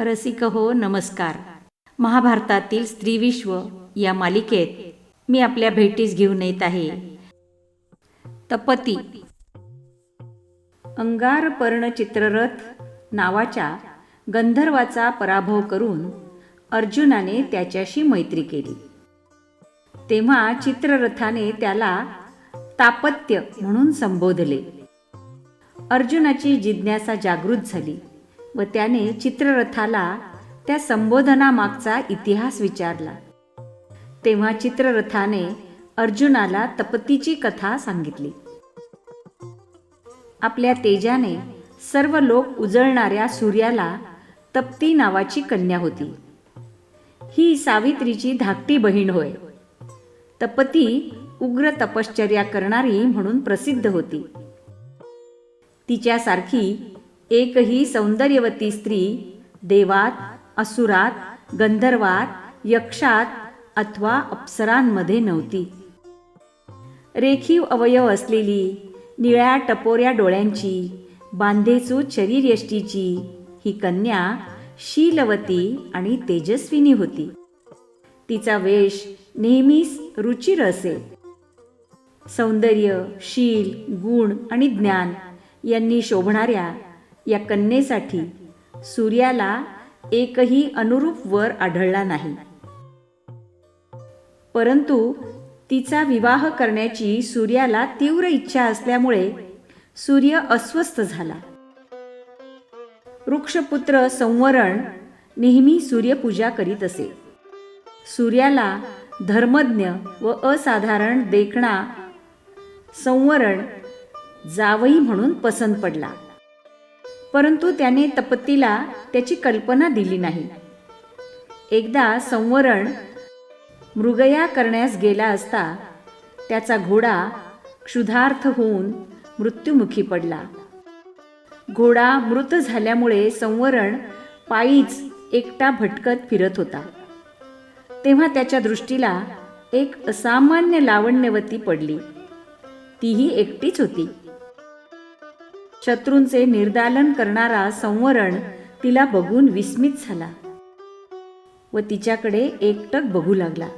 रसिक हो नमस्कार. महाभारतातील स्त्रीविश्व या मालिकेत मी आपल्या भेटीस घेऊन येत आहे. तपती. अंगारपर्ण चित्ररथ नावाच्या गंधर्वाचा पराभव करून अर्जुनाने त्याच्याशी मैत्री केली. तेव्हा चित्ररथाने त्याला तापत्य म्हणून संबोधले. अर्जुनाची जिज्ञासा जागृत झाली. व त्याने चित्ररथाला त्या संबोधनामागचा इतिहास विचारला. तेव्हा चित्ररथाने अर्जुनाला तपतीची कथा सांगितली. आपल्या तेजाने सर्व लोक उजळणाऱ्या सूर्याला तप्ती नावाची कन्या होती. ही सावित्रीची धाकटी बहीण होय. तपती उग्र तपश्चर्या करणारी म्हणून प्रसिद्ध होती. तिच्यासारखी एकही सौंदर्यवती स्त्री देवात असुरात गंधर्वात यक्षात अथवा अप्सरांमध्ये नव्हती. रेखीव अवयव असलेली निळ्या टपोऱ्या डोळ्यांची बांधेचू शरीरयष्टीची ही कन्या शीलवती आणि तेजस्विनी होती. तिचा वेश नेहमीच रुचिर असे. सौंदर्य शील गुण आणि ज्ञान यांनी शोभणाऱ्या या कन्येसाठी सूर्याला एकही अनुरूप वर आढळला नाही. परंतु तिचा विवाह करण्याची सूर्याला तीव्र इच्छा असल्यामुळे सूर्य अस्वस्थ झाला. वृक्षपुत्र संवरण नेहमी सूर्यपूजा करीत असे. सूर्याला धर्मज्ञ व असाधारण देखणा संवरण जावई म्हणून पसंत पडला. परंतु त्याने तपतीला त्याची कल्पना दिली नाही. एकदा संवरण मृगया करण्यास गेला असता त्याचा घोडा क्षुधार्थ होऊन मृत्युमुखी पडला. घोडा मृत झाल्यामुळे संवरण पायीच एकटा भटकत फिरत होता. तेव्हा त्याच्या दृष्टीला एक असामान्य लावण्यवती पडली. तीही एकटीच होती. शत्रूंचे निर्दालन करणारा संवरण तिला बघून विस्मित झाला व तिच्याकडे एकटक बघू लागला.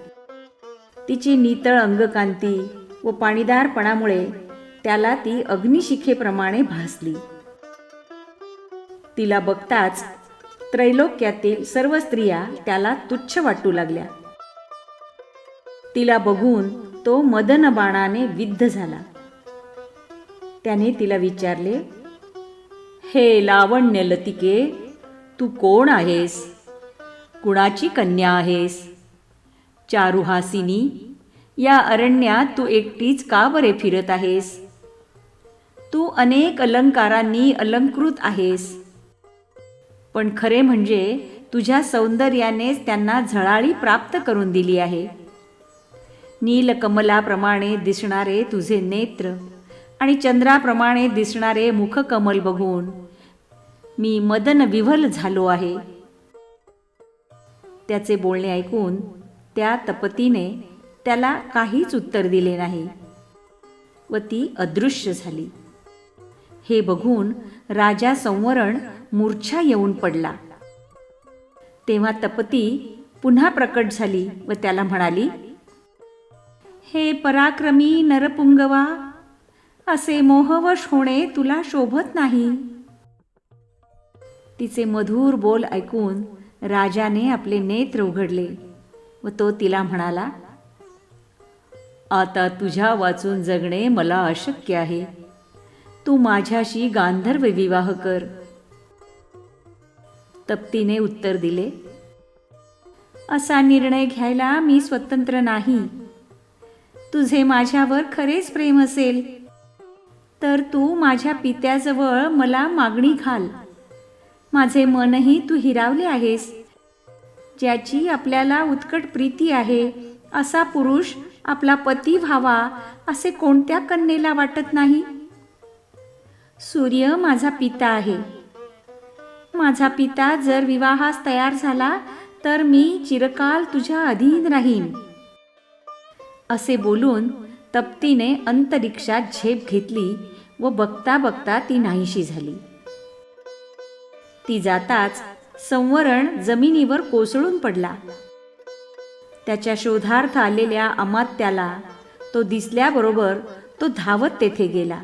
तिची नितळ अंगकांती व पाणीदारपणामुळे त्याला ती अग्निशिखेप्रमाणे भासली. तिला बघताच त्रैलोक्यातील सर्व स्त्रिया त्याला तुच्छ वाटू लागल्या. तिला बघून तो मदनबाणाने विद्ध झाला. त्याने तिला विचारले हे लावण्य लतिके तू कोण आहेस? कुणाची कन्या आहेस? चारुहासिनी या अरण्यात तू एकटीच का बरे फिरत आहेस? तू अनेक अलंकारांनी अलंकृत आहेस. पण खरे म्हणजे तुझ्या सौंदर्यानेच त्यांना झळाळी प्राप्त करून दिली आहे. नीलकमलाप्रमाणे दिसणारे तुझे नेत्र आणि चंद्राप्रमाणे दिसणारे मुखकमल बघून मी मदन विव्हल झालो आहे. त्याचे बोलणे ऐकून त्या तपतीने त्याला काहीच उत्तर दिले नाही व ती अदृश्य झाली. हे बघून राजा संवरण मूर्छा येऊन पडला. तेव्हा तपती पुन्हा प्रकट झाली व त्याला म्हणाली हे पराक्रमी नरपुंगवा असे मोहवश होणे तुला शोभत नाही. तिचे मधुर बोल ऐकून राजाने आपले नेत्र उघडले व तो तिला म्हणाला आता तुझ्या वाचून जगणे मला अशक्य आहे. तू माझ्याशी गांधर्व विवाह कर. तप्तीने उत्तर दिले असा निर्णय घ्यायला मी स्वतंत्र नाही. तुझे माझ्यावर खरेच प्रेम असेल. तर तू माझ्या पित्याजवळ मला मागणी घाल. माझे मनही तू हिरावले आहेस. ज्याची आपल्याला उत्कट प्रीती आहे असा पुरुष आपला पती व्हावा असे कोणत्या कन्येला वाटत नाही? सूर्य माझा पिता आहे. माझा पिता जर विवाहास तयार झाला तर मी चिरकाल तुझ्या अधीन राहीन. असे बोलून तप्तीने अंतरिक्षात झेप घेतली. व बघता बघता ती नाहीशी झाली. ती जाताच संवरण जमिनीवर कोसळून पडला. त्याच्या शोधार्थ आलेल्या अमात्याला तो दिसल्याबरोबर तो धावत तेथे गेला.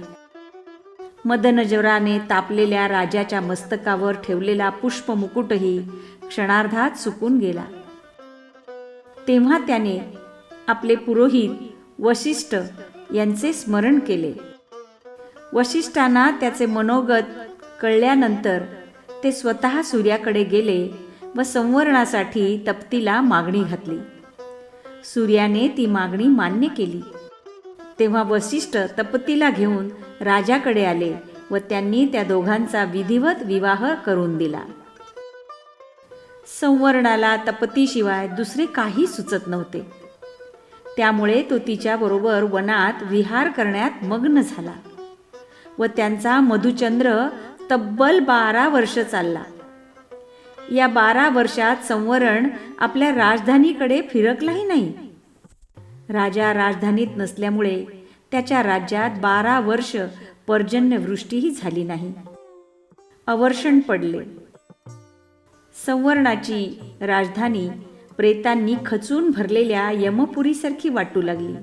मदनजराने तापलेल्या राजाच्या मस्तकावर ठेवलेला पुष्पमुकुटही क्षणार्धात सुकून गेला. तेव्हा त्याने आपले पुरोहित वशिष्ठ यांचे स्मरण केले. वशिष्ठांना त्याचे मनोगत कळल्यानंतर ते स्वतः सूर्याकडे गेले व संवरणासाठी तप्तीला मागणी घातली. सूर्याने ती मागणी मान्य केली. तेव्हा वशिष्ठ तपतीला घेऊन राजाकडे आले व त्यांनी त्या दोघांचा विधिवत विवाह करून दिला. संवर्णाला तपतीशिवाय दुसरे काही सुचत नव्हते. त्यामुळे तो तिच्याबरोबर वनात विहार करण्यात मग्न झाला. व त्यांचा मधुचंद्र तब्बल बारा वर्ष चालला. या बारा वर्षात संवरण आपल्या राजधानीकडे फिरकलाही नाही. राजा राजधानीत नसल्यामुळे त्याच्या राज्यात बारा वर्ष पर्जन्यवृष्टीही झाली नाही. अवर्षण पडले. संवरणाची राजधानी प्रेतांनी खचून भरलेल्या यमपुरीसारखी वाटू लागली.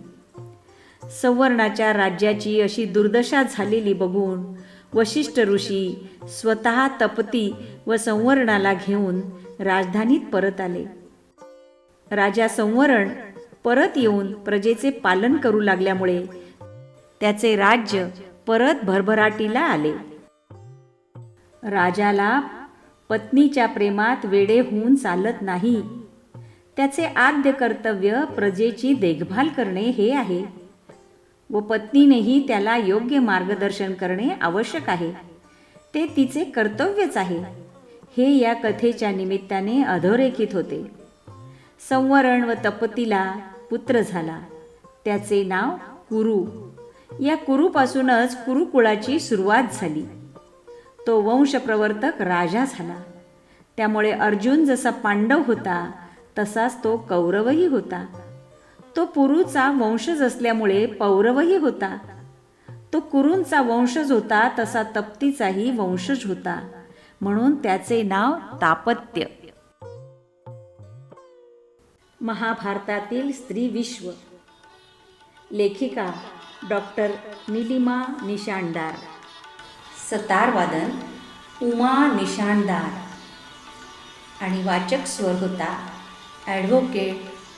सवर्णाच्या राज्याची अशी दुर्दशा झालेली बघून वशिष्ठ ऋषी स्वतः तपती व संवर्णाला घेऊन राजधानीत परत आले. राजा संवरण परत येऊन प्रजेचे पालन करू लागल्यामुळे त्याचे राज्य परत भरभराटीला आले. राजाला पत्नीच्या प्रेमात वेडे होऊन चालत नाही. त्याचे आद्य कर्तव्य प्रजेची देखभाल करणे हे आहे. व पत्नीनेही त्याला योग्य मार्गदर्शन करणे आवश्यक आहे. ते तिचे कर्तव्यच आहे. हे या कथेच्या निमित्ताने अधोरेखित होते. संवरण व तपतीला पुत्र झाला. त्याचे नाव कुरु. या कुरुपासूनच कुरुकुळाची सुरुवात झाली. तो वंशप्रवर्तक राजा झाला. त्यामुळे अर्जुन जसा पांडव होता तसाच तो कौरवही होता. तो पुरूचा वंशज असल्यामुळे पौरवही होता. तो कुरूंचा वंशज होता तसा तप्तीचाही वंशज होता. म्हणून त्याचे नाव तापत्य. महाभारतातील स्त्री विश्व. लेखिका डॉक्टर निलिमा निशाणदार. सतारवादन उमा निशाणदार. आणि वाचक स्वर होता ॲडव्होकेट